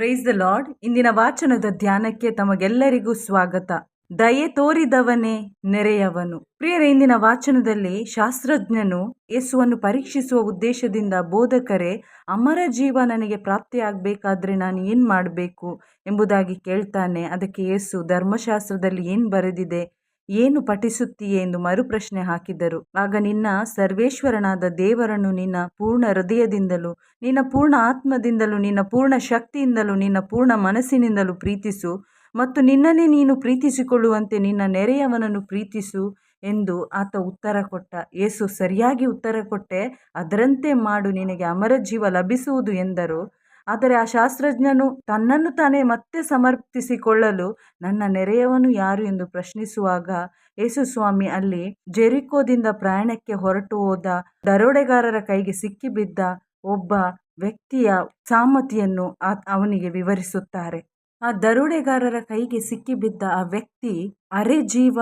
Praise the lord ಇಂದಿನ ವಾಚನದ ಧ್ಯಾನಕ್ಕೆ ತಮಗೆಲ್ಲರಿಗೂ ಸ್ವಾಗತ. ದಯೆ ತೋರಿದವನೇ ನೆರೆಯವನು. ಪ್ರಿಯರ, ಇಂದಿನ ವಾಚನದಲ್ಲಿ ಶಾಸ್ತ್ರಜ್ಞನು ಯೇಸುವನ್ನು ಪರೀಕ್ಷಿಸುವ ಉದ್ದೇಶದಿಂದ ಬೋಧಕರೇ, ಅಮರ ಜೀವ ನನಗೆ ಪ್ರಾಪ್ತಿಯಾಗಬೇಕಾದ್ರೆ ನಾನು ಏನು ಮಾಡಬೇಕು ಎಂಬುದಾಗಿ ಕೇಳ್ತಾನೆ. ಅದಕ್ಕೆ ಯೇಸು ಧರ್ಮಶಾಸ್ತ್ರದಲ್ಲಿ ಏನು ಬರೆದಿದೆ? ಏನು ಪಠಿಸುತ್ತೀಯೆ ಎಂದು ಮರುಪ್ರಶ್ನೆ ಹಾಕಿದರು ಆಗ ನಿನ್ನ ಸರ್ವೇಶ್ವರನಾದ ದೇವರನ್ನು ನಿನ್ನ ಪೂರ್ಣ ಹೃದಯದಿಂದಲೂ, ನಿನ್ನ ಪೂರ್ಣ ಆತ್ಮದಿಂದಲೂ, ನಿನ್ನ ಪೂರ್ಣ ಶಕ್ತಿಯಿಂದಲೂ, ನಿನ್ನ ಪೂರ್ಣ ಮನಸ್ಸಿನಿಂದಲೂ ಪ್ರೀತಿಸು ಮತ್ತು ನಿನ್ನನ್ನೇ ನೀನು ಪ್ರೀತಿಸಿಕೊಳ್ಳುವಂತೆ ನಿನ್ನ ನೆರೆಯವನನ್ನು ಪ್ರೀತಿಸು ಎಂದು ಆತ ಉತ್ತರ ಕೊಟ್ಟ. ಏಸು ಸರಿಯಾಗಿ ಉತ್ತರ ಕೊಟ್ಟೆ, ಅದರಂತೆ ಮಾಡು, ನಿನಗೆ ಅಮರ ಜೀವ ಲಭಿಸುವುದು ಎಂದರು. ಆದರೆ ಆ ಶಾಸ್ತ್ರಜ್ಞನು ತನ್ನನ್ನು ತಾನೇ ಮತ್ತೆ ಸಮರ್ಪಿಸಿಕೊಳ್ಳಲು ನನ್ನ ನೆರೆಯವನು ಯಾರು ಎಂದು ಪ್ರಶ್ನಿಸುವಾಗ ಯೇಸುಸ್ವಾಮಿ ಅಲ್ಲಿ ಜೆರಿಕೋದಿಂದ ಪ್ರಯಾಣಕ್ಕೆ ಹೊರಟು ಹೋದ ದರೋಡೆಗಾರರ ಕೈಗೆ ಸಿಕ್ಕಿಬಿದ್ದ ಒಬ್ಬ ವ್ಯಕ್ತಿಯ ಸಾಮತಿಯನ್ನು ಅವನಿಗೆ ವಿವರಿಸುತ್ತಾರೆ. ಆ ದರೋಡೆಗಾರರ ಕೈಗೆ ಸಿಕ್ಕಿಬಿದ್ದ ಆ ವ್ಯಕ್ತಿ ಅರೆ ಜೀವ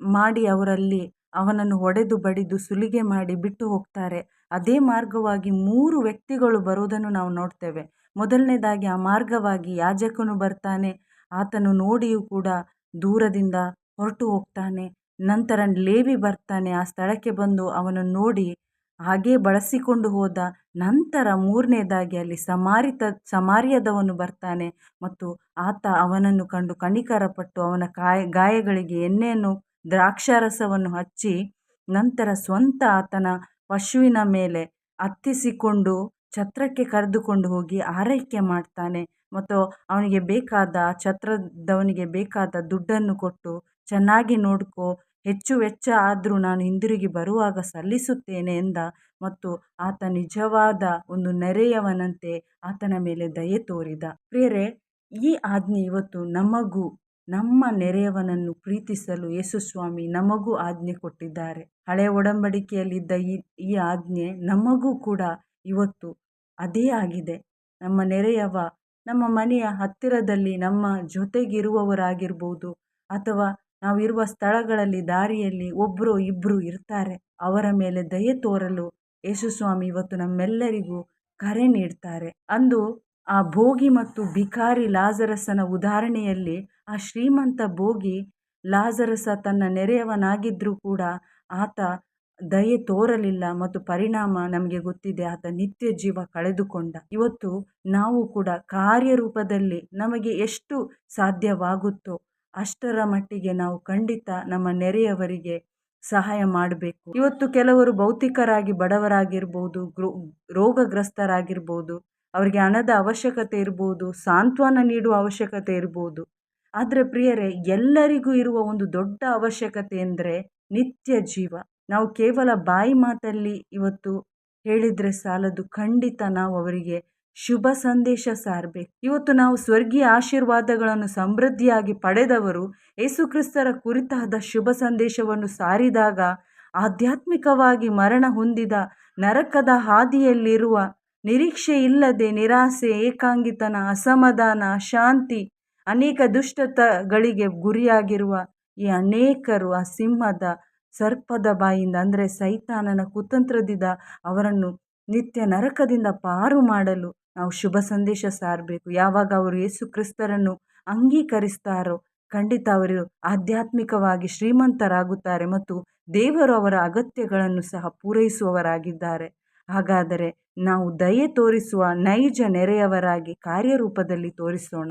ಮಾಡಿ ಅವರಲ್ಲಿ ಅವನನ್ನು ಹೊಡೆದು ಬಡಿದು ಸುಲಿಗೆ ಮಾಡಿ ಬಿಟ್ಟು ಹೋಗ್ತಾರೆ. ಅದೇ ಮಾರ್ಗವಾಗಿ ಮೂರು ವ್ಯಕ್ತಿಗಳು ಬರುವುದನ್ನು ನಾವು ನೋಡ್ತೇವೆ. ಮೊದಲನೇದಾಗಿ ಆ ಮಾರ್ಗವಾಗಿ ಯಾಜಕನು ಬರ್ತಾನೆ. ಆತನು ನೋಡಿಯೂ ಕೂಡ ದೂರದಿಂದ ಹೊರಟು ಹೋಗ್ತಾನೆ. ನಂತರ ಲೇವಿ ಬರ್ತಾನೆ. ಆ ಸ್ಥಳಕ್ಕೆ ಬಂದು ಅವನನ್ನು ನೋಡಿ ಹಾಗೇ ಬಳಸಿಕೊಂಡು ಹೋದ ನಂತರ ಮೂರನೇದಾಗಿ ಅಲ್ಲಿ ಸಮಾರಿತ, ಸಮಾರ್ಯದವನು ಬರ್ತಾನೆ. ಮತ್ತು ಆತ ಅವನನ್ನು ಕಂಡು ಕಣಿಕರಪಟ್ಟು ಅವನ ಕಾಯ, ಗಾಯಗಳಿಗೆ ಎಣ್ಣೆಯನ್ನು ದ್ರಾಕ್ಷಾರಸವನ್ನು ಹಚ್ಚಿ ನಂತರ ಸ್ವಂತ ಆತನ ಪಶುವಿನ ಮೇಲೆ ಅತ್ತಿಸಿಕೊಂಡು ಛತ್ರಕ್ಕೆ ಕರೆದುಕೊಂಡು ಹೋಗಿ ಆರೈಕೆ ಮಾಡ್ತಾನೆ. ಮತ್ತು ಅವನಿಗೆ ಬೇಕಾದ, ಛತ್ರದವನಿಗೆ ಬೇಕಾದ ದುಡ್ಡನ್ನು ಕೊಟ್ಟು ಚೆನ್ನಾಗಿ ನೋಡ್ಕೋ, ಹೆಚ್ಚು ವೆಚ್ಚ ಆದರೂ ನಾನು ಹಿಂದಿರುಗಿ ಬರುವಾಗ ಸಲ್ಲಿಸುತ್ತೇನೆ ಎಂದ. ಮತ್ತು ಆತ ನಿಜವಾದ ಒಂದು ನೆರೆಯವನಂತೆ ಆತನ ಮೇಲೆ ದಯೆ ತೋರಿದ. ಪ್ರಿಯರೇ, ಈ ಆಜ್ಞೆ ಇವತ್ತು ನಮಗೂ ನಮ್ಮ ನೆರೆಯವನನ್ನು ಪ್ರೀತಿಸಲು ಯೇಸುಸ್ವಾಮಿ ನಮಗೂ ಆಜ್ಞೆ ಕೊಟ್ಟಿದ್ದಾರೆ. ಹಳೆಯ ಒಡಂಬಡಿಕೆಯಲ್ಲಿದ್ದ ಈ ಈ ಆಜ್ಞೆ ನಮಗೂ ಕೂಡ ಇವತ್ತು ಅದೇ ಆಗಿದೆ. ನಮ್ಮ ನೆರೆಯವ, ನಮ್ಮ ಮನೆಯ ಹತ್ತಿರದಲ್ಲಿ ನಮ್ಮ ಜೊತೆಗಿರುವವರಾಗಿರ್ಬೋದು ಅಥವಾ ನಾವಿರುವ ಸ್ಥಳಗಳಲ್ಲಿ, ದಾರಿಯಲ್ಲಿ ಒಬ್ಬರು ಇಬ್ಬರು ಇರ್ತಾರೆ. ಅವರ ಮೇಲೆ ದಯೆ ತೋರಲು ಯೇಸುಸ್ವಾಮಿ ಇವತ್ತು ನಮ್ಮೆಲ್ಲರಿಗೂ ಕರೆ ನೀಡ್ತಾರೆ. ಅಂದು ಆ ಭೋಗಿ ಮತ್ತು ಬಿಕಾರಿ ಲಾಜರಸನ ಉದಾಹರಣೆಯಲ್ಲಿ ಆ ಶ್ರೀಮಂತ ಭೋಗಿ ಲಾಜರಸ ತನ್ನ ನೆರೆಯವನಾಗಿದ್ದರೂ ಕೂಡ ಆತ ದಯೆ ತೋರಲಿಲ್ಲ ಮತ್ತು ಪರಿಣಾಮ ನಮಗೆ ಗೊತ್ತಿದೆ. ಆತ ನಿತ್ಯ ಜೀವ ಕಳೆದುಕೊಂಡ. ಇವತ್ತು ನಾವು ಕೂಡ ಕಾರ್ಯರೂಪದಲ್ಲಿ ನಮಗೆ ಎಷ್ಟು ಸಾಧ್ಯವಾಗುತ್ತೋ ಅಷ್ಟರ ಮಟ್ಟಿಗೆ ನಾವು ಖಂಡಿತ ನಮ್ಮ ನೆರೆಯವರಿಗೆ ಸಹಾಯ ಮಾಡಬೇಕು. ಇವತ್ತು ಕೆಲವರು ಭೌತಿಕರಾಗಿ ಬಡವರಾಗಿರ್ಬೋದು, ಗ್ರೋ, ರೋಗಗ್ರಸ್ತರಾಗಿರ್ಬೋದು, ಅವರಿಗೆ ಹಣದ ಅವಶ್ಯಕತೆ ಇರ್ಬೋದು, ಸಾಂತ್ವನ ನೀಡುವ ಅವಶ್ಯಕತೆ ಇರ್ಬೋದು. ಆದರೆ ಪ್ರಿಯರೇ, ಎಲ್ಲರಿಗೂ ಇರುವ ಒಂದು ದೊಡ್ಡ ಅವಶ್ಯಕತೆ ಎಂದರೆ ನಿತ್ಯ ಜೀವ. ನಾವು ಕೇವಲ ಬಾಯಿ ಮಾತಲ್ಲಿ ಇವತ್ತು ಹೇಳಿದರೆ ಸಾಲದು, ಖಂಡಿತ ನಾವು ಅವರಿಗೆ ಶುಭ ಸಂದೇಶ ಸಾರಬೇಕು. ಇವತ್ತು ನಾವು ಸ್ವರ್ಗೀಯ ಆಶೀರ್ವಾದಗಳನ್ನು ಸಮೃದ್ಧಿಯಾಗಿ ಪಡೆದವರು ಯೇಸುಕ್ರಿಸ್ತರ ಕುರಿತಾದ ಶುಭ ಸಂದೇಶವನ್ನು ಸಾರಿದಾಗ, ಆಧ್ಯಾತ್ಮಿಕವಾಗಿ ಮರಣ ಹೊಂದಿದ ನರಕದ ಹಾದಿಯಲ್ಲಿರುವ ನಿರೀಕ್ಷೆ ಇಲ್ಲದೆ ನಿರಾಸೆ, ಏಕಾಂಗಿತನ, ಅಸಮಾಧಾನ, ಶಾಂತಿ ಅನೇಕ ದುಷ್ಟತಗಳಿಗೆ ಗುರಿಯಾಗಿರುವ ಈ ಅನೇಕರು, ಆ ಸಿಂಹದ ಸರ್ಪದ ಬಾಯಿಂದ, ಅಂದರೆ ಸೈತಾನನ ಕುತಂತ್ರದಿಂದ ಅವರನ್ನು ನಿತ್ಯ ನರಕದಿಂದ ಪಾರು ಮಾಡಲು ನಾವು ಶುಭ ಸಂದೇಶ ಸಾರಬೇಕು. ಯಾವಾಗ ಅವರು ಯೇಸು ಕ್ರಿಸ್ತರನ್ನು ಅಂಗೀಕರಿಸ್ತಾರೋ, ಖಂಡಿತ ಅವರು ಆಧ್ಯಾತ್ಮಿಕವಾಗಿ ಶ್ರೀಮಂತರಾಗುತ್ತಾರೆ ಮತ್ತು ದೇವರು ಅವರ ಅಗತ್ಯಗಳನ್ನು ಸಹ ಪೂರೈಸುವವರಾಗಿದ್ದಾರೆ. ಹಾಗಾದರೆ ನಾವು ದಯೆ ತೋರಿಸುವ ನೈಜ ನೆರೆಯವರಾಗಿ ಕಾರ್ಯರೂಪದಲ್ಲಿ ತೋರಿಸೋಣ.